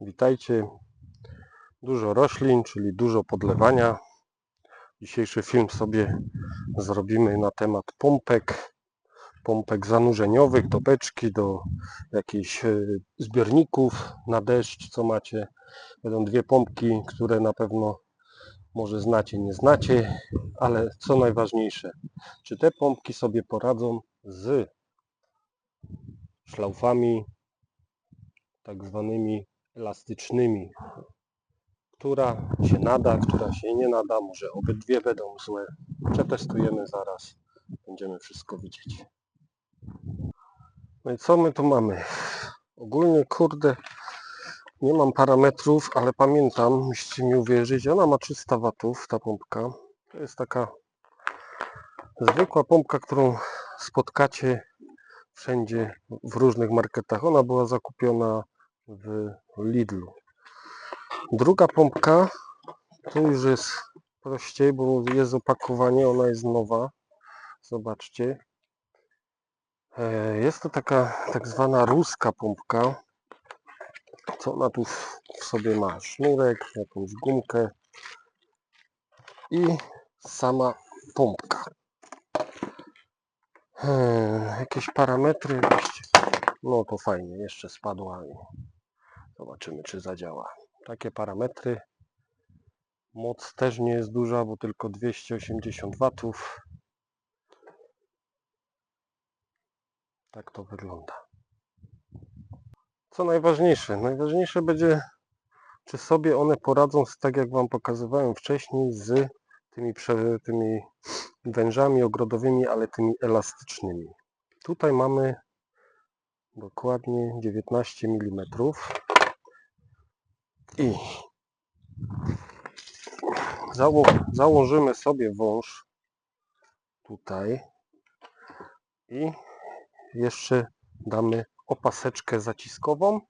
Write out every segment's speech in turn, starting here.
Witajcie. Dużo roślin, czyli dużo podlewania. Dzisiejszy film sobie zrobimy na temat pompek. Pompek zanurzeniowych do beczki, do jakichś e, zbiorników na deszcz, co macie. Będą dwie pompki, które na pewno może znacie, nie znacie, ale co najważniejsze, czy te pompki sobie poradzą z szlaufami tak zwanymi elastycznymi, która się nada, która się nie nada, może obydwie będą złe. Przetestujemy zaraz, będziemy wszystko widzieć. No i co my tu mamy? Ogólnie, kurde, nie mam parametrów, ale pamiętam, musicie mi uwierzyć, ona ma 300 watów, ta pompka. To jest taka zwykła pompka, którą spotkacie wszędzie w różnych marketach. Ona była zakupiona w Lidlu. Druga pompka to już jest prościej, bo jest opakowanie, ona jest nowa. Zobaczcie. E, Jest to taka tak zwana ruska pompka. Co ona tu w sobie ma? Sznurek, jakąś gumkę i sama pompka. Hmm, jakieś parametry. No to fajnie, jeszcze spadła zobaczymy czy zadziała. Takie parametry. Moc też nie jest duża, bo tylko 280 watów. Tak to wygląda. Co najważniejsze? Najważniejsze będzie, czy sobie one poradzą, z, tak jak Wam pokazywałem wcześniej, z tymi, prze- tymi wężami ogrodowymi, ale tymi elastycznymi. Tutaj mamy dokładnie 19 mm i zało założymy sobie wąż tutaj i jeszcze damy opaseczkę zaciskową.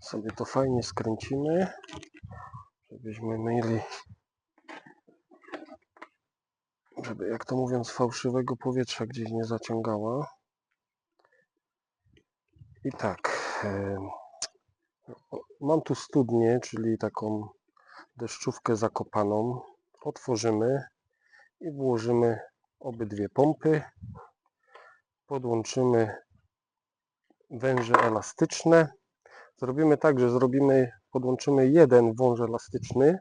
Sobie to fajnie skręcimy, żebyśmy mieli, żeby jak to mówiąc, fałszywego powietrza gdzieś nie zaciągała. I tak, mam tu studnię, czyli taką deszczówkę zakopaną. Otworzymy i włożymy obydwie pompy. Podłączymy węże elastyczne. Zrobimy tak, że zrobimy, podłączymy jeden wąż elastyczny,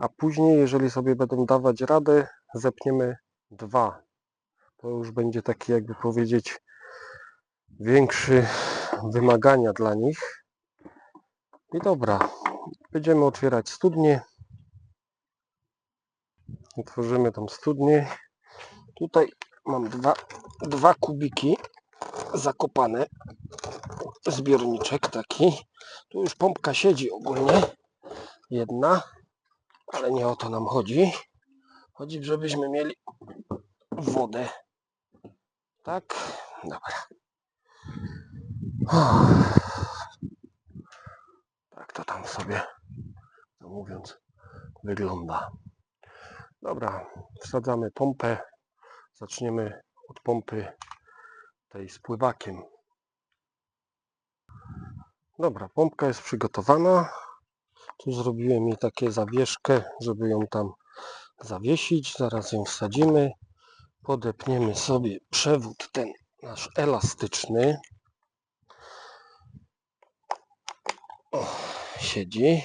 a później, jeżeli sobie będą dawać radę, zepniemy dwa. To już będzie taki, jakby powiedzieć, większy wymagania dla nich. I dobra, będziemy otwierać studnię. Otworzymy tą studnię. Tutaj mam dwa, dwa kubiki zakopane. Zbiorniczek taki. Tu już pompka siedzi ogólnie. Jedna, ale nie o to nam chodzi. Chodzi, żebyśmy mieli wodę. Tak, dobra. Tak to tam sobie, no mówiąc, wygląda. Dobra, wsadzamy pompę. Zaczniemy od pompy tej z pływakiem. Dobra, pompka jest przygotowana. Tu zrobiłem jej takie zawieszkę, żeby ją tam zawiesić. Zaraz ją wsadzimy. Podepniemy sobie przewód ten nasz elastyczny. O, siedzi.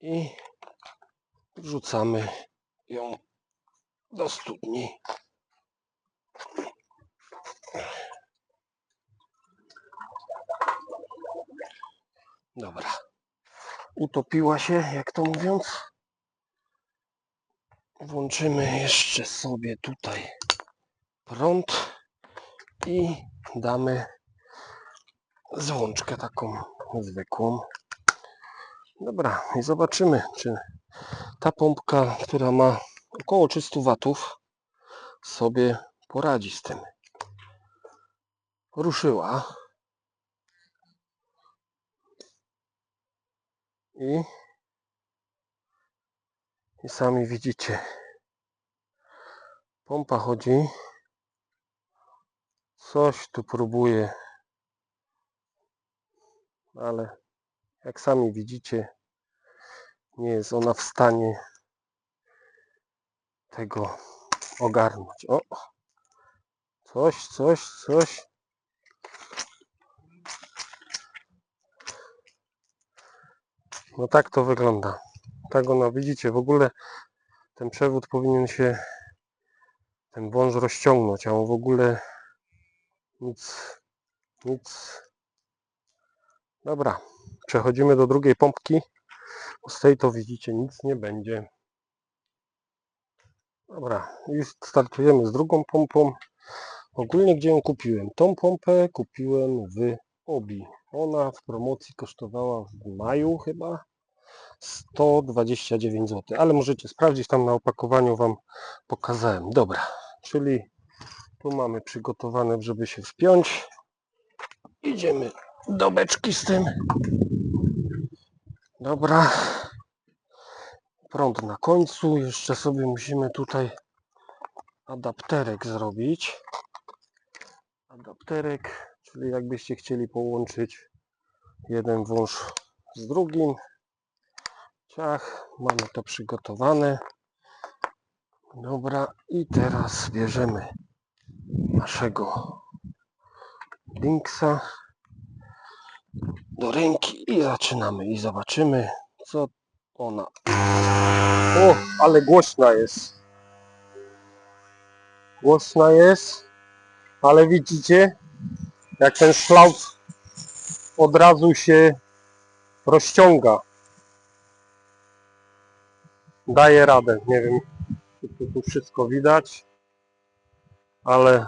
I wrzucamy ją do studni. Dobra. Utopiła się, jak to mówiąc. Włączymy jeszcze sobie tutaj prąd i damy złączkę taką zwykłą. Dobra, i zobaczymy, czy ta pompka, która ma około 300 watów, sobie poradzi z tym. Ruszyła. I, I sami widzicie. Pompa chodzi. Coś tu próbuje ale jak sami widzicie, nie jest ona w stanie tego ogarnąć. O! Coś, coś, coś. No tak to wygląda. Tak ona, widzicie, w ogóle ten przewód powinien się, ten wąż rozciągnąć, a on w ogóle nic, nic. Dobra, przechodzimy do drugiej pompki. Z tej to widzicie, nic nie będzie. Dobra, i startujemy z drugą pompą. Ogólnie gdzie ją kupiłem? Tą pompę kupiłem w Obi. Ona w promocji kosztowała w maju chyba 129 zł, ale możecie sprawdzić tam na opakowaniu Wam pokazałem. Dobra, czyli tu mamy przygotowane, żeby się wpiąć. Idziemy do beczki z tym. Dobra. Prąd na końcu. Jeszcze sobie musimy tutaj adapterek zrobić. Adapterek, czyli jakbyście chcieli połączyć jeden wąż z drugim. Ciach, mamy to przygotowane. Dobra, i teraz bierzemy naszego Linksa do ręki i zaczynamy i zobaczymy co ona. O, ale głośna jest. Głośna jest, ale widzicie jak ten szlauf od razu się rozciąga. Daje radę. Nie wiem, czy tu, tu wszystko widać, ale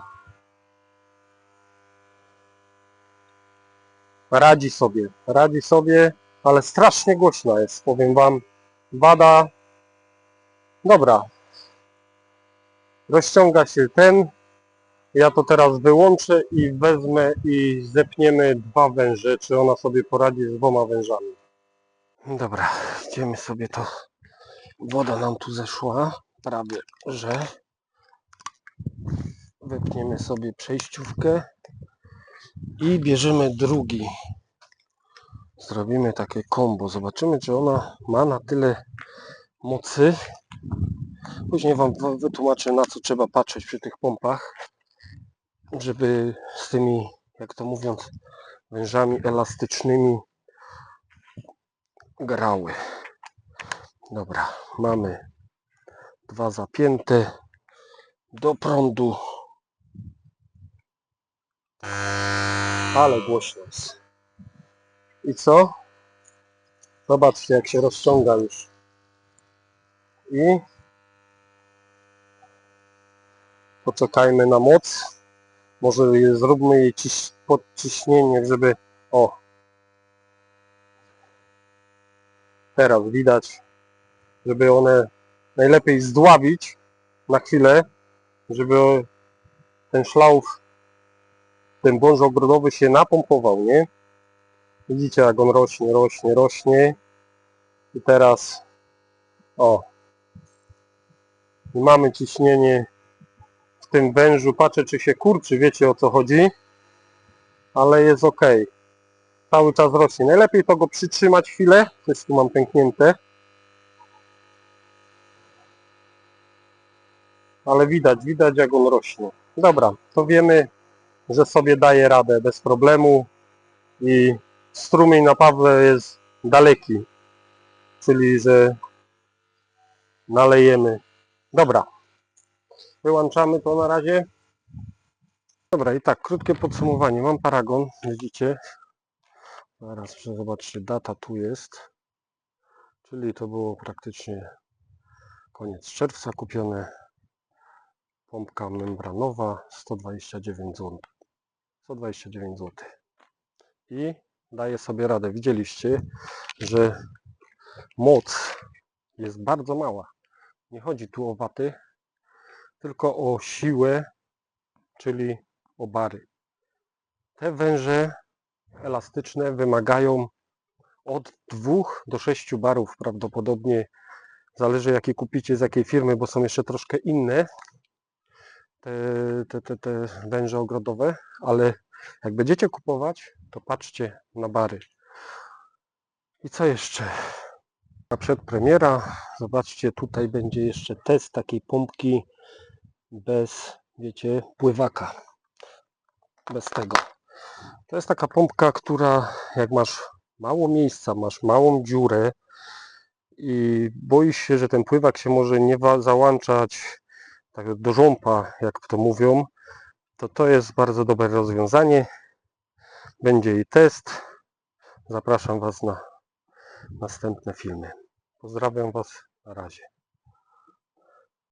radzi sobie. Radzi sobie, ale strasznie głośna jest, powiem wam. Wada. Dobra. Rozciąga się ten. Ja to teraz wyłączę i wezmę i zepniemy dwa węże, czy ona sobie poradzi z dwoma wężami. Dobra, idziemy sobie to. Woda nam tu zeszła, prawie że. Wypniemy sobie przejściówkę i bierzemy drugi. Zrobimy takie kombo. Zobaczymy, czy ona ma na tyle mocy. Później Wam wytłumaczę, na co trzeba patrzeć przy tych pompach, żeby z tymi, jak to mówiąc, wężami elastycznymi grały. Dobra, mamy dwa zapięte do prądu. Ale głośno jest. I co? Zobaczcie, jak się rozciąga już. I poczekajmy na moc. Może zróbmy jej ciś, podciśnienie, żeby... O! Teraz widać, żeby one najlepiej zdławić na chwilę, żeby ten szlauf, ten bąż ogrodowy się napompował, nie? Widzicie jak on rośnie, rośnie, rośnie. I teraz o. I mamy ciśnienie w tym wężu. Patrzę czy się kurczy, wiecie o co chodzi. Ale jest ok. Cały czas rośnie. Najlepiej to go przytrzymać chwilę. Coś tu mam pęknięte. Ale widać, widać jak on rośnie. Dobra, to wiemy, że sobie daje radę bez problemu i strumień naprawdę jest daleki, czyli że nalejemy. Dobra, wyłączamy to na razie. Dobra i tak, krótkie podsumowanie. Mam paragon, widzicie. Zaraz zobaczcie, data tu jest. Czyli to było praktycznie koniec czerwca kupione. Pompka membranowa 129 zł. 129 zł. I daje sobie radę. Widzieliście, że moc jest bardzo mała. Nie chodzi tu o waty, tylko o siłę, czyli o bary. Te węże elastyczne wymagają od 2 do 6 barów prawdopodobnie. Zależy jakie kupicie, z jakiej firmy, bo są jeszcze troszkę inne te, te, te, węże ogrodowe, ale jak będziecie kupować, to patrzcie na bary. I co jeszcze? A przedpremiera, zobaczcie, tutaj będzie jeszcze test takiej pompki bez, wiecie, pływaka. Bez tego. To jest taka pompka, która jak masz mało miejsca, masz małą dziurę i boisz się, że ten pływak się może nie załączać tak do żąpa, jak to mówią, to to jest bardzo dobre rozwiązanie. Będzie i test. Zapraszam Was na następne filmy. Pozdrawiam Was. Na razie.